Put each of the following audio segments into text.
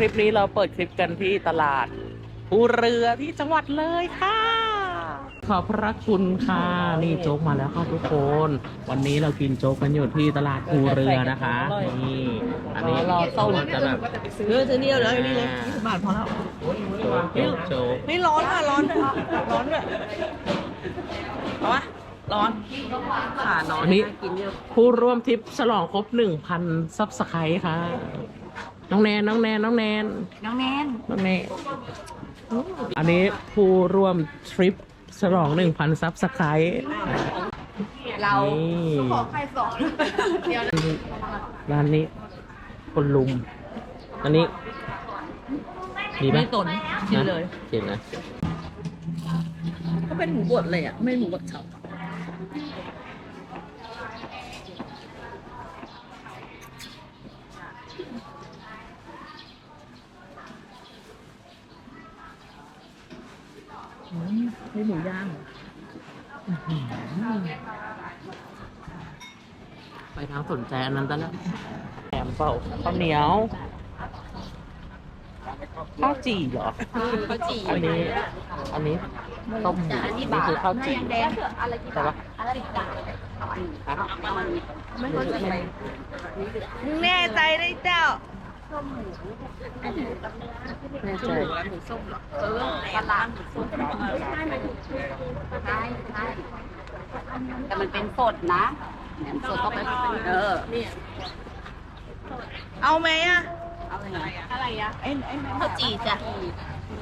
คลิปนี้เราเปิดคลิปกันที่ตลาดภูเรือที่จังหวัดเลยค่ะ ขอบพระคุณค่ะ นี่โจ๊กมาแล้วค่ะทุกคน วันนี้เรากินโจ๊กกันอยู่ที่ตลาดภูเรือนะคะ นี่ อันนี้เราต้มจะแบบเออซื้อนี่เอาเลยนี่เลยยี่สิบบาทพอแล้วโจ๊กโจ๊กโจ๊กนี่ร้อนอะร้อนด้วยอะร้อนด้วยเอาวะร้อนขาน้อนอันนี้ากินเยอะผู้ร่วมทริปฉลองครบหนึ่งพันซับสไครต์ค่ะ น้องแนนน้องแนนน้องแนนน้องแนนน้องแนนอันนี้ผู้ร่วมทริปฉลองหนึ่งพันซับสไครต์เรานี่ขอใครสอนเดี๋ยวนะร้านนี้ คนลุม อันนี้ ดีไหมไม่สนกินเลยกินนะก็เป็นหมูบดเลยอะ ไม่หมูบดเฉา มไม่หมูย่างไปทางสนใจอันนั้นตะแล้วแหมเปล่าข้าวเหนียว ข้าวจี่เหรอ ข้าวจี่อันนี้ อันนี้ต้มหมูอันนี้คือข้าวจี่แดงอะไรกี่ใช่ปะอะไรกี่บาทฮะไม่เข้า ใจมึงแน่ใจได้เจ้าแน่ใจหมูส้มเหรอเออปลาล้างหมูส้มใช่ใช่แต่มันเป็นสดนะแหนมสดต้องไปเออเอาไหมอะอะไรนะอะไรอะไอ้ไอ้ข้าวจีจ้ะ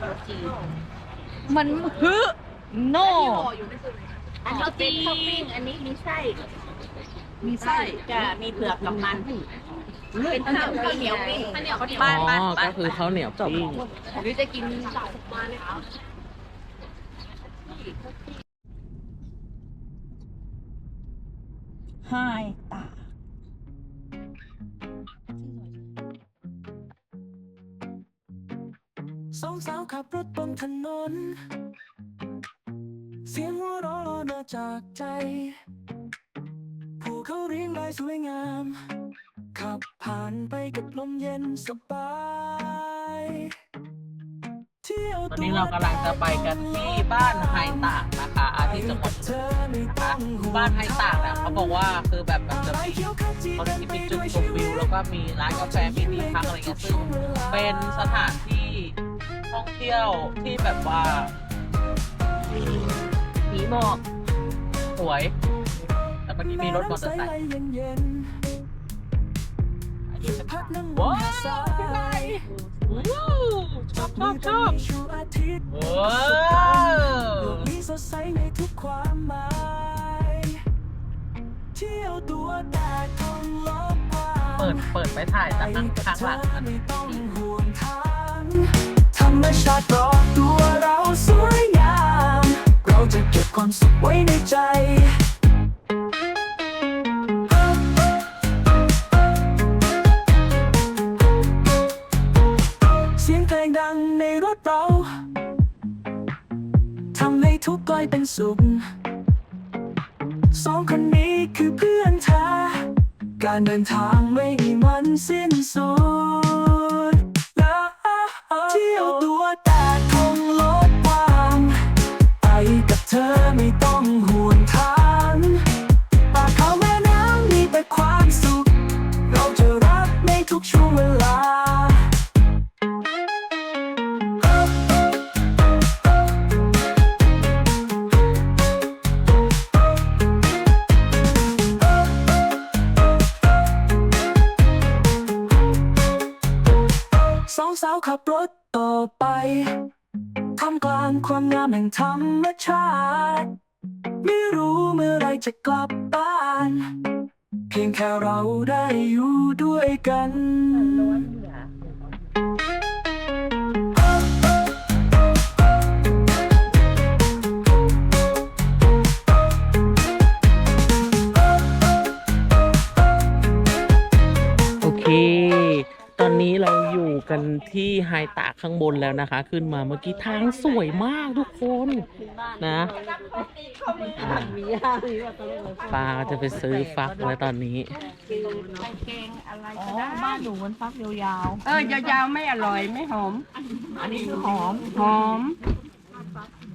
ข้าวจีมันฮึโน่อันนี้เป็นข้าวปิ้งอันนี้มีไส้ มีไส้จะมีเผือกกับมัน เป็นข้าวข้าวเหนียวปิ้งข้าวเหนียวข้าวเหนียวบ้านอ๋บ้านอ บ้านก็คือข้าวเหนียวปิ้งหรือจะกินสายมาเลยคะไฮตา สองสาวขับรถบนถนน เสียงหัวเราะลอยมาจากใจภูเขาเรียงรายสวยงาม ขับ ผ่านไปกับลมเย็นสบายเที่ยวตอนนี้เรากำลังจะไปกันที่บ้านไฮตากนะคะที่จังหวัดเธอไม่นะต้คะองห่วงบ้านไฮตากเนี่ยเขาบอกว่าคือแบบมันจะไปมีเที่ยวข้าวจี่เขากันจะไปมีจุดด้วยชมวิวแล้วก็มีร้านกาแฟมีที่พักอะไรเงี้ยซึ่งเป็นสถานที่ท่องเที่ยวที่แบบว่าผีหมอกสวยแต่เมื่อกี้มีรถมอเตอร์ไซค์ พักนั่งว้าวสาเป็นไงยว้าวชอบชอบชอบชูอาทิตย์ว้าวโลกนี้สดใสในทุกความหมายเที่ยวตัวแต่ท่องลบผ่านเปิดเปิดไปถ่ายจากข้างข้างหลังเธอไม่ต้องห่วงทางธรรมชาติรอบตัวเราสวยงาม เราจะเก็บความสุขไว้ในใจ ทุกข์กลายเป็นสุขสองคนนี้คือเพื่อนแท้การเดินทางไม่มีวันสิ้นสุดและเที่ยวตัว ธรรมชาติ ไม่รู้เมื่อไรจะกลับบ้าน เพียงแค่เราได้อยู่ด้วยกัน กันกันที่ไฮตากข้างบนแล้วนะคะ ขึ้นมาเมื่อกี้ทางสวยมากทุกคนนะอ่าปาจะไปซื้อฟักแล้วตอนนี้อ๋อบ้านหนูมันฟักยาวเออยาวๆไม่อร่อยไม่หอมๆอันนี้คือหอมหอม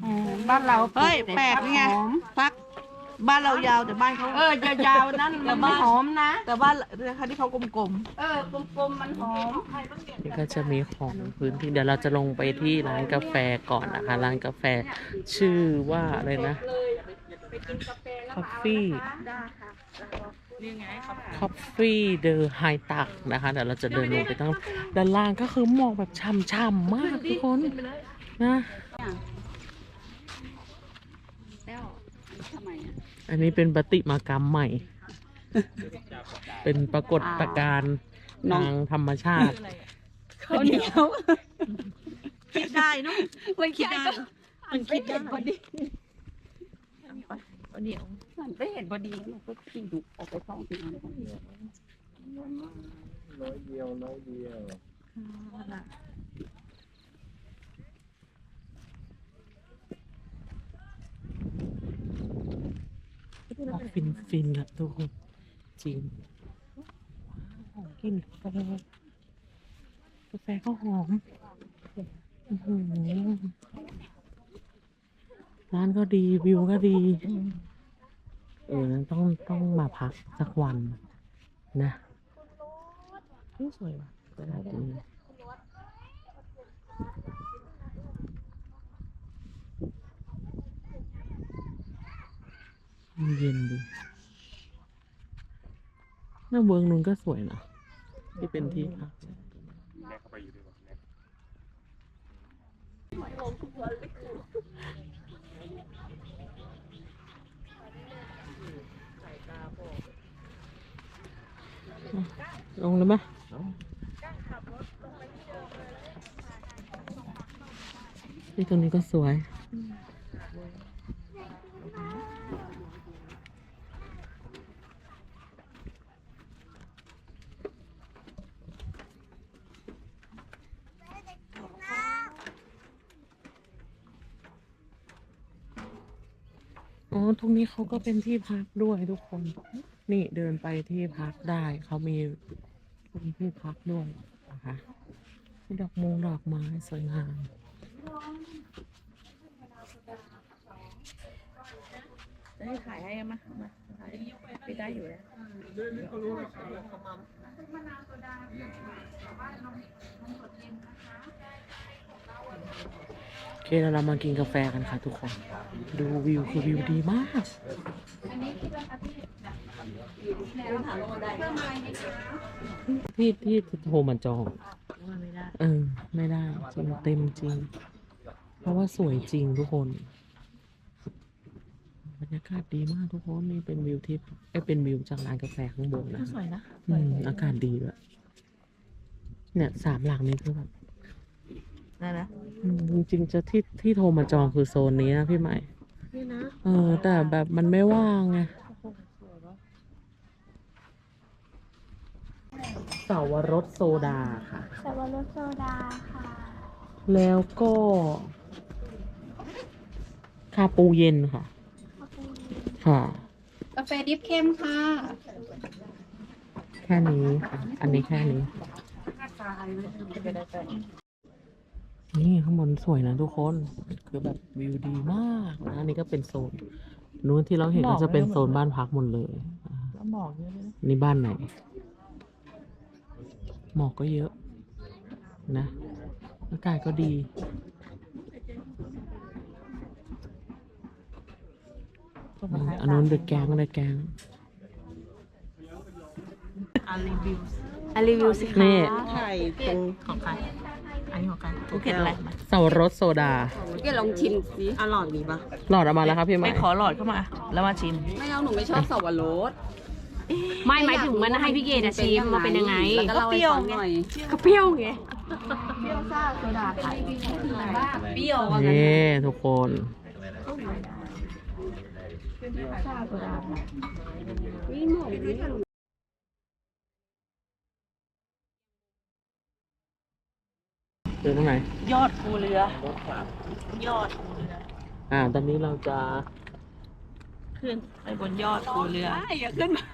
อืมบ้านเราเฮ้ยแต่แปลกนี่ไงหอมฟัก บ้านเรายาวแต่บ้านเขาเออยาวๆนั้นมันไม่หอมนะ แต่บ้านนะคะที่เขากลมเออกลมๆมันหอมนี่ก็จะมีของพื้นที่เดี๋ยวเราจะลงไปที่ร้านกาแฟก่อนนะคะ ร้านกาแฟชื่อว่าอะไรนะ Coffee คอฟฟี่เดอะไฮตักนะคะ เดี๋ยวเราจะเดินลงไปตั้งด้านล่างก็คือหมอกแบบช่ำๆมากทุกคนนะ แล้วทำไม อะอันนี้เป็นปฏิมากรรมใหม่ เป็นปรากฏการณ์ทางธรรมชาติข้าวเหนียวๆคิดได้เนอะไม่คิดได้มันคิดได้พอดีเดี๋ยวมันไปเห็นพอดีมันก็ขี่ดุออกไปท้องที่นั่น ฟินฟินๆอะทุกคนจริงหอมกลิ่นกาแฟกาแฟก็หอมอื้อหือร้านก็ดีวิวก็ดี เออต้องต้องมาพักสักวันนะสวยว่ะสวยดี เย็นดีหน้าเมืองนู้นก็สวยนะที่เป็นที่พักลงเลยไหมนี่ตรงนี้ก็สวย อ๋อ ตรงนี้เขาก็เป็นที่พักด้วยทุกคน นี่เดินไปที่พักได้ เขามีเป็นที่พักด้วยนะคะมีดอกมงดอกไม้สวยงามจะให้ถ่ายให้ไหมมาถ่ายไปได้อยู่แล้ว โอเคแล้วเรามากินกาแฟกันค่ะทุกคน ดูวิวคือวิวดีมาก ที่ที่โทรมาจองไม่ได้เออไม่ได้จริงเต็มจริง เพราะว่าสวยจริงทุกคน บรรยากาศดีมากทุกคนนี่เป็นวิวที่เอ้ยเป็นวิวจากร้านกาแฟข้างบนนะสวยนะอืมอากาศดีด้วยเนี่ยสามหลังนี้คือแบบ นั่นนะอืมจริงๆจะที่ที่โทรมาจองคือโซนนี้นะพี่ใหม่ นี่นะเออ แต่แบบมันไม่ว่างไงเสาวรสโซดาค่ะ สับปะรดโซดาค่ะแล้วก็คาปูเย็นค่ะค่ะ กาแฟดิฟเข้มค่ะแค่นี้ค่ะ อันนี้แค่นี้นี่ ข้างบนสวยนะทุกคน คือแบบวิวดีมากนะอันนี้ก็เป็นโซนนู้นที่เราเห็นก็จะเป็นโซนบ้านพักหมดเลยแล้วหมอกเยอะเลยนะนี่บ้านไหน หมอกก็เยอะ นะอากาศก็ดีอืมอันนู้นเดอะแกงเดอะแกงอะรีวิวอะรีวิวสิคะนี่ถ่ายตรงของใคร อันนี้ของใครภูเก็ตอะไรมาเสาวรสโซดา แกลองชิมสิอร่อยดีปะหลอดออกมาแล้วครับพี่ใหไปม่ขอหลอดเข้ามา แล้วมาชิม ไม่เอาหนูไม่ชอบสับปะรดไม่หมายถึงมันให้พี่เกดอะชิมมันเป็นยังไงแล้วก็เล่าให้ฟังหน่อยก็เปรี้ยวไงเปรี้ยวซ่าโซดาไทยเปรี้ยวว่างั้นนี่ทุกคน นี่หนู คือตรงไหน ยอดภูเรือ ยอดภูเรือ อ่า ตอนนี้เราจะขึ้นไปบนยอดภูเรือไห้อย่าขึ้นมา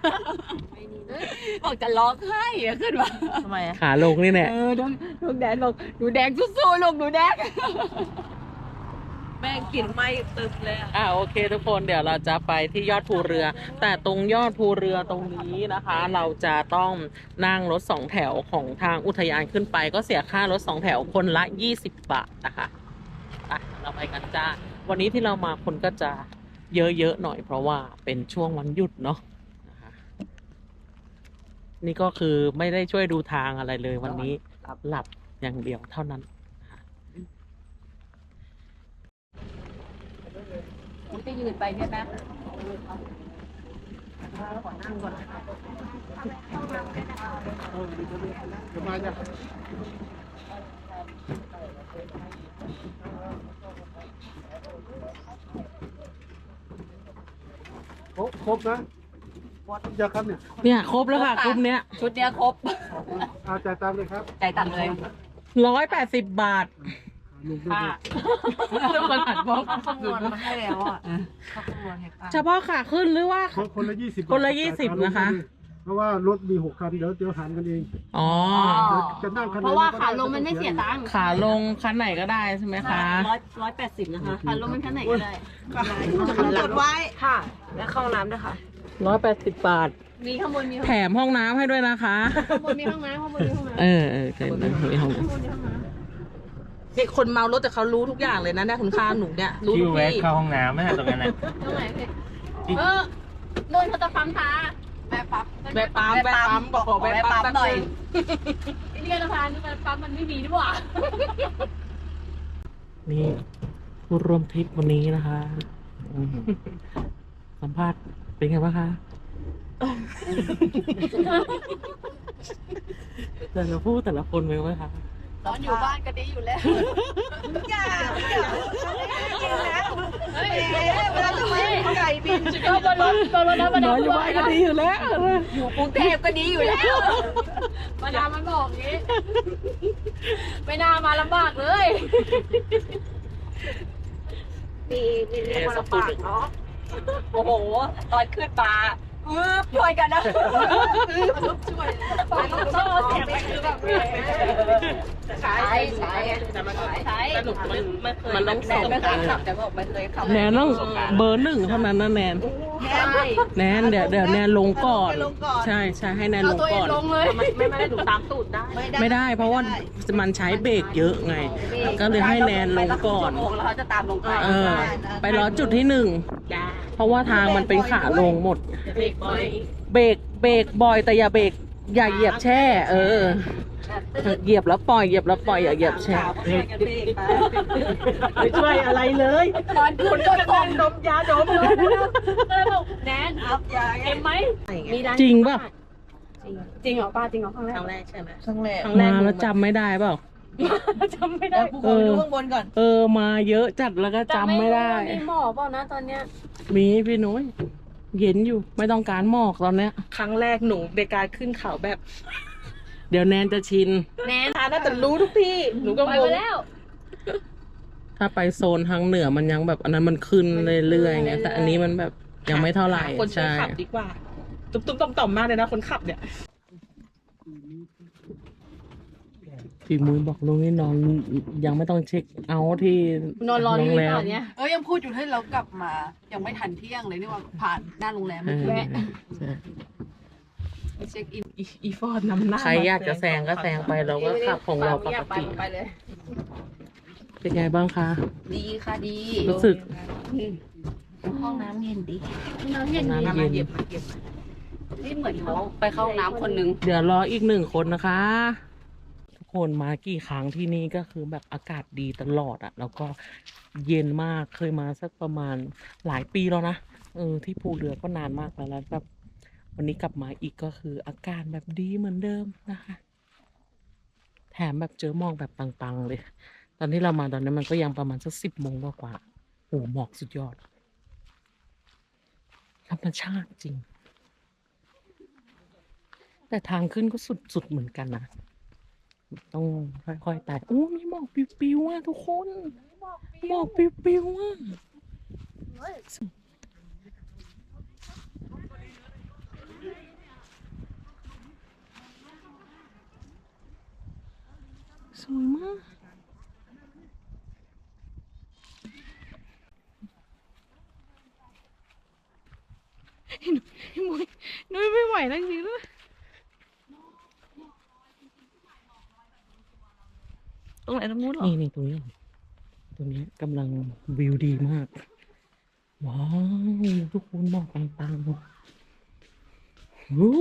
บอกจะร้องไห้อย่าขึ้นมาทำไมอะขาลงนี่แหละ เออน้องน้องแดนบอกหนูแดงสู้ๆลูกหนูแดง แม่งกลิ่นไหม้ตึบเลยอะอ่าโอเคทุกคนเดี๋ยวเราจะไปที่ยอดภูเรือ แต่ตรงยอดภูเรือตรงนี้นะคะ เราจะต้องนั่งรถสองแถวของทางอุทยานขึ้นไป ก็เสียค่ารถสองแถวคนละ 20 บาทนะคะอะเราไปกันจ้าวันนี้ที่เรามาคนก็จะเยอะๆหน่อย เพราะว่าเป็นช่วงวันหยุดเนาะนี่ก็คือไม่ได้ช่วยดูทางอะไรเลยวันนี้หลับอย่างเดียวเท่านั้น มันไปยืนไปเนี่ยนะครบครบนะวัดทุกอย่างครับเนี่ยเนี่ยครบแล้วค่ะกลุ่มเนี้ยชุดเนี้ยครบเอาจ่ายตามเลยครับใจายตังค์เลยร้อยแปดสิบบาท ลุงดูค่ะเรื่องประหลัดบอกคำนวณมาให้แล้วอะเขาคำนวณให้ป้าเฉพาะขาขึ้นหรือว่า คนคนละยี่สิบคนละ20นะคะ เพราะว่ารถมีหกคันเดี๋ยวเดี๋ยวหารกันเองอ๋อเดี๋ยวจะนั่งคันไหนเพราะว่าก็ขาได้ลงมันไม่เสียตังค์ขาลงคันไหนก็ได้ใช่ไหมคะร้อยร้อยแปดสิบนะคะขาลงมันขั้นไหนก็ได้จดไว้ค่ะ และเข้าห้องน้ำด้วยค่ะ ร้อยแปดสิบบาท มีข้างบนมีข้างแถมห้องน้ำให้ด้วยนะคะ บนมีห้องน้ำข้างบนมีห้องน้ำ เออเออเคยนั่งในห้องน้ เด็กคนเมารถแต่เขารู้ทุกอย่างเลยนะเนี่ยคุณค่าหนูเนี่ยรู้คิทุวกแวะที่เข้าห้องน้ำไหมฮะตรงนั้นนะตรงไหนพี่เออโดนเขาจะปั๊มตาแม่ปั๊บแวะปั๊มแวะปั๊มบอกบอกแวะปั๊มแวะปั๊มหน่อย ไอ้เรื่องสะพานนี่มันปั๊มมันไม่มีดีกว่าำนี่ผู้ร่วมทริปวันนี้นะคะ อืมสัมภาษณ์เป็นไงบ้างคะแต่ละพูดแต่ละคนเป็นไงบ้างคะ ตอนอยู่บ้านก็ดีอยู่แล้วอย่าอย่ากินแล้วเฮ้ยเวลาจะไปไก่บินก็บนรถบนรถแล้วมาดามอยู่บ้านก็ดีอยู่แล้ว อยู่กรุงเทพก็ดีอยู่แล้วมาดามมันบอกงี้ ไม่น่ามาลำบากเลยมีมีเรียกว่าลำบากเนาะโอ้โห ตอนขึ้นมา อึ๊บช่วยกันนะช่วยไปต้องโซ่เสียงไปคือแบบใช่ใช่แต่มันใช่สนุกมันไม่เคยมันต้องแนนไม่เคยขับแต่บอกไม่เคยขับแนนต้องเบอร์หนึ่งเท่านั้นนะแนนใช่แนนเดี๋ยวเดี๋ยวแนนลงก่อน ใช่ใช่ให้แนนลงตัวเอก่อนลงเลยไม่ไม่ไม่ได้หนูตามตูดได้ ไม่ได้ เพราะว่ามันใช้เบรกเยอะไง ก็เลยให้แนนลงก่อนไปสัชั่วโมงแล้วเขาจะตามลงไปไปรอจุดที่หนึ่ง เพราะว่าทางมันเป็นขาลงหมด เบรกบ่อยเบรกเบรกบ่อยแต่อย่าเบรกอย่าเหยียบแช่ เออ เหยียบแล้วปล่อยเหยียบแล้วปล่อยอย่าเหยียบแช่ ไม่ช่วยอะไรเลยตอนคุณก็ตนดมยาดมก็เลยบอกแนนอัพยาเอ็มไหมมีร้านจริงป่ะ จริงเหรอป้าจริงเหรอครั้งแรคกรั้งแรกใช่ไหมครั้งแรกมาแล้วจำไม่ได้เปล่า จำไม่ได้ผู้คนดูข้างบนก่อน เออมาเยอะจัดแล้วก็จำไม่ได้รู้ว่ามีหมอเปล่านะตอนเนี้ย มีพี่นุ้ยเย็นอยู่ไม่ต้องการหมอกตอนเนี้ย ครั้งแรกหนูในการขึ้นเขาแบบ เดี๋ยวแนนจะชิน แนนทาน่าจะรู้ทุกที่ หนูก็ไปงไปงแล้ว ถ้าไปโซนทางเหนือมันยังแบบอันนั้นมันขึ้นเรื่อยๆไงแต่อันนี้มันแบบยังไม่เท่าไหร่คนช่วยใช่ ขับดีกว่า ตุ้มตุ้มต่อมต่อมๆมากเลยนะคนขับเนี่ย ฝีมือบอกลุงนี่นอนยังไม่ต้องเช็คเอาท์ที่นอนรอโรนี่งแรก่มอนเนี้ยเออยังพูดอยู่ให้เรากลับมา ยังไม่ทันเที่ยงเลยนี่ว่าผ่านหน้าโรงแรมเอเมื่ออกี้ใช่ไปเช็คอินอีอีฟอร์ดนำหน้าใครอยากจะแซงก็แซงไปเราก็ขับของเราปกติไปเลย เป็นไงบ้างคะ ดีค่ะดี รู้สึกห้องน้ำเย็นดีน้ำเย็นน้ำมาเย็มานเหยียบมาเหยียบนี่เหมือนเขาไปเข้าห้องน้ำคนนึง เดี๋ยวรออีกหนึ่งคนนะคะทุก คนมากี่ครั้งที่นี่ก็คือแบบอากาศดีตลอดอะแล้วก็เย็นมากเคยมาสักประมาณหลายปีแล้วนะเออที่ภูเรือก็นานมากแล้วแล้วแบบวันนี้กลับมาอีกก็คืออากาศแบบดีเหมือนเดิมนะคะ แถมแบบเจอหมอกแบบปังๆเลย ตอนที่เรามาตอนนั้มันก็ยังประมาณสักสิบโมงกว่าๆโอ้หมอกสุดยอดธรรมชาติจริง แต่ทางขึ้นก็สุด ๆ เหมือนกันนะ ต้องค่อยๆไต่โอ้มีหมอกปิวๆอะทุกคนหมอกปิวๆอะสวยมากนุ้ยไม่ไหวแล้วจริงๆด้วย ตรงไหนตรงนู้นเหรอนี่นี่ตรงนี้ ตรงนี้กำลังวิวดีมาก ว้าว ทุกคนหมอกต่างๆวู้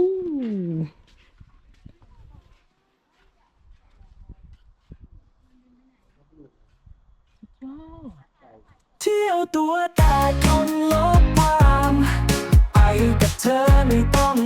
ว้าวเที่ยวตัวแต่คนลบความไปกับเธอไม่ต้องห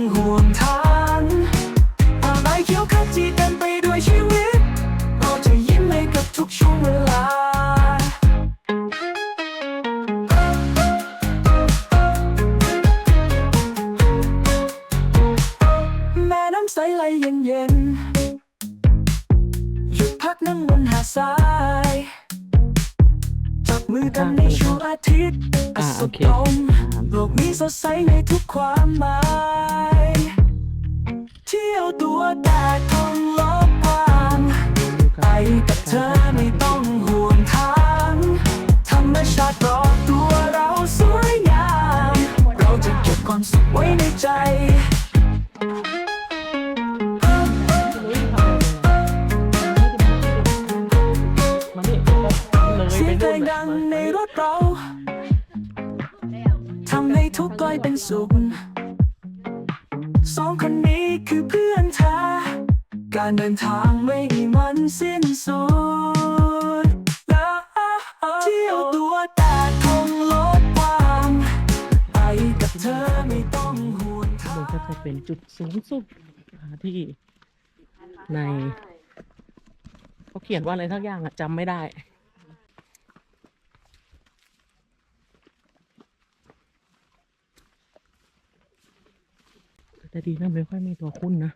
่วง การเดินทางไม่มีวันสิ้นสุดแล้วเที่ยวตัวแต่คงลดความไปกับเธอไม่ต้องห่วงทามันงก็จะเป็นจุดสูงสุดที่ในเขาเขียนว่าอะไรทักอย่างอะจำไม่ได้แต่ดีนะไม่ค่อยมีตัวคุ้นนะ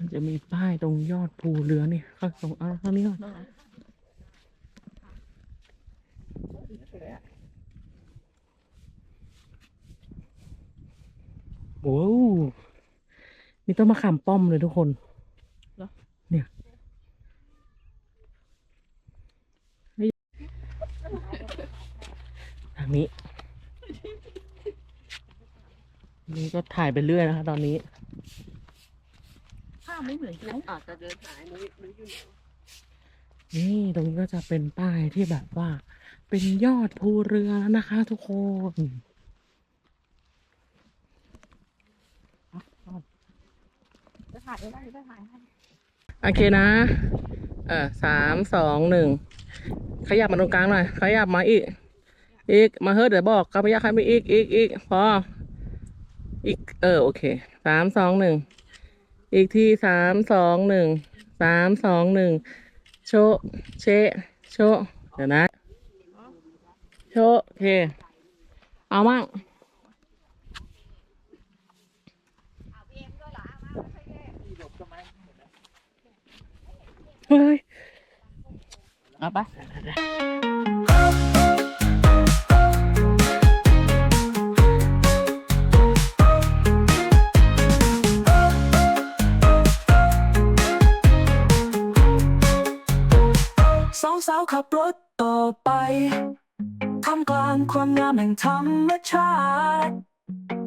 มันจะมีป้ายตรงยอดภูเรือนี่ข้างตรงเอาข้างนี้ก่อนโอ้วนี่ต้นมะขามป้อมเลยทุกคนเหรอเนี่ยเฮ้ยทางนี้ นี่ก็ถ่ายไปเรื่อยนะคะตอนนี้ภาพ ไม่เหมือนกันอาจจะเดินหายนุ้ยนุ้ยอยู่ไหนนี่ตรงนี้ก็จะเป็นป้ายที่แบบว่า เป็นยอดภูเรือแล้วนะคะ ทุกคนจะถ่ายได้จะถ่ายให้โอเคนะ เออสามสองหนึ่งขยับมาตรงกลางหน่อยขยับมาอีก อีกมาเฮ้ยเดี๋ยวบอกกับพยักให้ไปอีกอีกอีกพออีกเออโอเคสามสองหนึ่ง อีกทีสามสองหนึ่งสามสองหนึ่งโชเชะโชเดี๋ยวนะโชโอเค เอามั่งเฮ้ยเอาปะ สองสาวขับรถต่อไปท่ามกลางความงามแห่งธรรมชาติ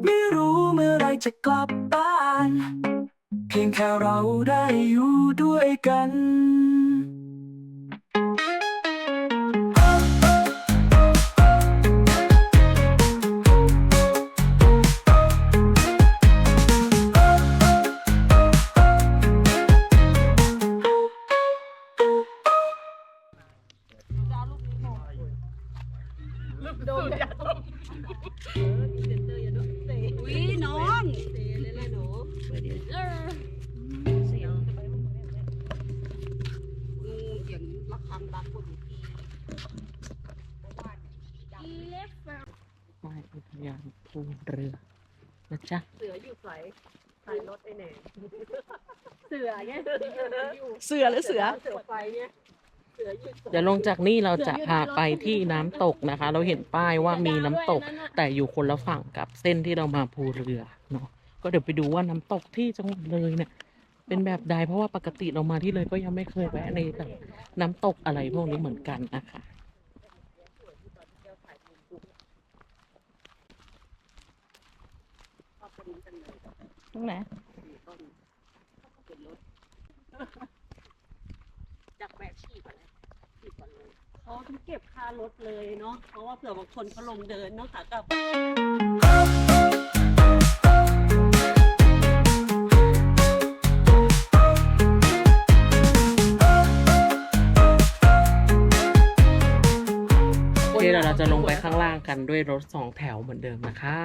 ไม่รู้เมื่อไรจะกลับบ้าน เพียงแค่เราได้อยู่ด้วยกัน สือไงเสือหรือเสือ เสือไฟเนี่ยเสืออยู่ใสเดี๋ยวลงจากนี่เราจะพาไปที่น้ำตกนะคะ เราเห็นป้ายว่ามีน้ำตก แต่อยู่คนละฝั่งกับเส้นที่เรามาภูเรือเนาะก็เดี๋ยวไปดูว่าน้ำตกที่จังหวัดเลยเนี่ยเป็นแบบใดเพราะว่าปกติเรามาที่เลยก็ยังไม่เคยแวะในแบบน้ำตกอะไรพวกนี้เหมือนกันนะคะ ตรงไหน จากแบกฉีกอะไรฉีกก่อนเลยเขาต้องเก็บค่ารถเลยเนาะเพราะว่าเผื่อบางคนเขาลงเดินเนาะค่ะกับโอเคเดี๋ยวเราจะลงไปข้างล่างกันด้วยรถสองแถวเหมือนเดิมนะคะ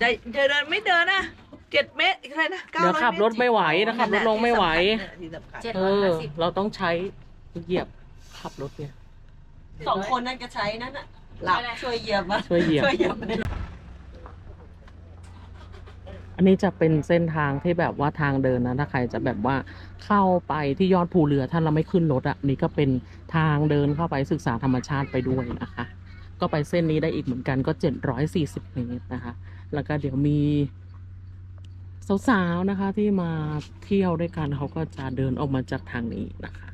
จะจะเดินไม่เดินนะ เจ็ดเมตรอะไรนะเดี๋ยวขับรถไม่ไหวนะขับรถลงไม่ไหว ที่สำคัญเออเราต้องใช้เหยียบขับรถเนี่ย สองคนนั่นก็ใช้นั่นอะหลับช่วยเหยียบอะช่วยเหยียบ ช่วยเหยียบอันนี้จะเป็นเส้นทางที่แบบว่าทางเดินนะ ถ้าใครจะแบบว่าเข้าไปที่ยอดภูเรือถ้าเราไม่ขึ้นรถอะนี่ก็เป็นทางเดินเข้าไปศึกษาธรรมชาติไปด้วยนะคะ ก็ไปเส้นนี้ได้อีกเหมือนกันก็ 740 เมตรนะคะ แล้วก็เดี๋ยวมี สาวๆนะคะที่มาเที่ยวด้วยกันเขาก็จะเดินออกมาจากทางนี้นะคะ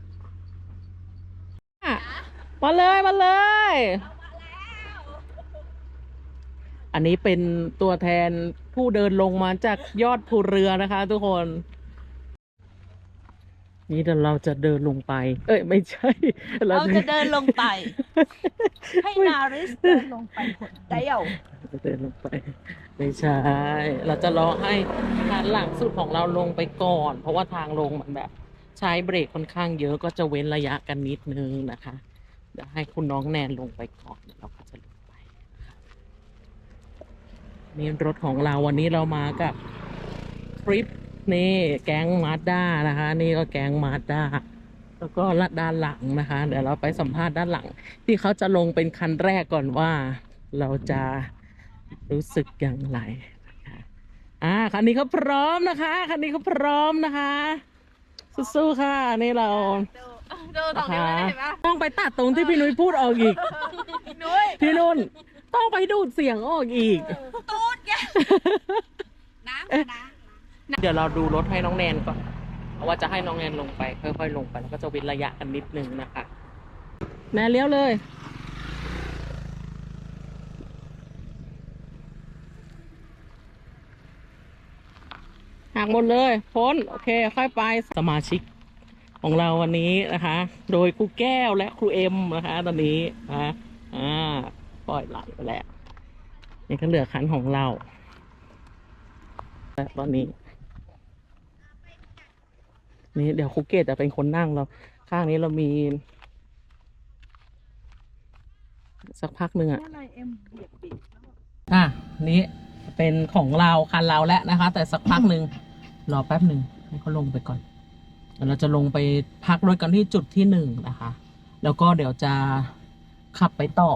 มาเลยมาเลย อันนี้เป็นตัวแทนผู้เดินลงมาจากยอดภูเรือนะคะ ทุกคน นี่เดี๋ยวเราจะเดินลงไป เอ้ยไม่ใช่ เราจะเดินลงไป ให้นาริสเดินลงไปคนเดียว จะเดินลงไป ไม่ใช่ เราจะรอให้ทางหลังสุดของเราลงไปก่อน เพราะว่าทางลงมันแบบ ใช้เบรกค่อนข้างเยอะก็จะเว้นระยะกันนิดนึงนะคะเดี๋ยวให้คุณน้องแนนลงไปก่อนเดี๋ยวเราก็จะลงไปนะคะนี่รถของเราวันนี้เรามากับทริป นี่แก๊งมาด้านะคะ นี่ก็แก๊งมาด้าแล้วก็ลัดด้านหลังนะคะ เดี๋ยวเราไปสัมภาษณ์ด้านหลัง ที่เขาจะลงเป็นคันแรกก่อนว่า เราจะรู้สึกอย่างไรนะคะอ่าคันนี้เขาพร้อมนะคะคันนี้เขาพร้อมนะคะสู้ๆค่ะ นี่เราดูตรงนี้ไม่ได้เห็นปะต้องไปตัดตรงที่พี่นุ้ยพูดออกอีกนุ้ยพี่นุ่นต้องไปดูดเสียงออกอีกตูดแก เดี๋ยวเราดูรถให้น้องแนนก่อนเพราะว่าจะให้น้องแนนลงไป ค่อยๆลงไปแล้วก็จะเว้นระยะกันนิดนึงนะคะแนนเลี้ยวเลยหักหมดเลยพ้นโอเค ค่อยไปสมาชิกของเราวันนี้นะคะ โดยครูแก้วและครูเอ็มนะคะ ตอนนี้นะอ่าปล่อยไหลไปแล้วนี่ก็เหลือคันของเราและตอนนี้ นี่เดี๋ยวครูเกตจะเป็นคนนั่งเรา ข้างนี้เรามี สักพักหนึ่งอะอะนี้เป็นของเราคันเราแล้วนะคะ แต่สักพักหนึ่งรอแป๊บหนึ่งให้เขาลงไปก่อนเดี๋ยวเราจะลงไปพักรถกันที่จุดที่หนึ่งนะคะ แล้วก็เดี๋ยวจะขับไปต่อ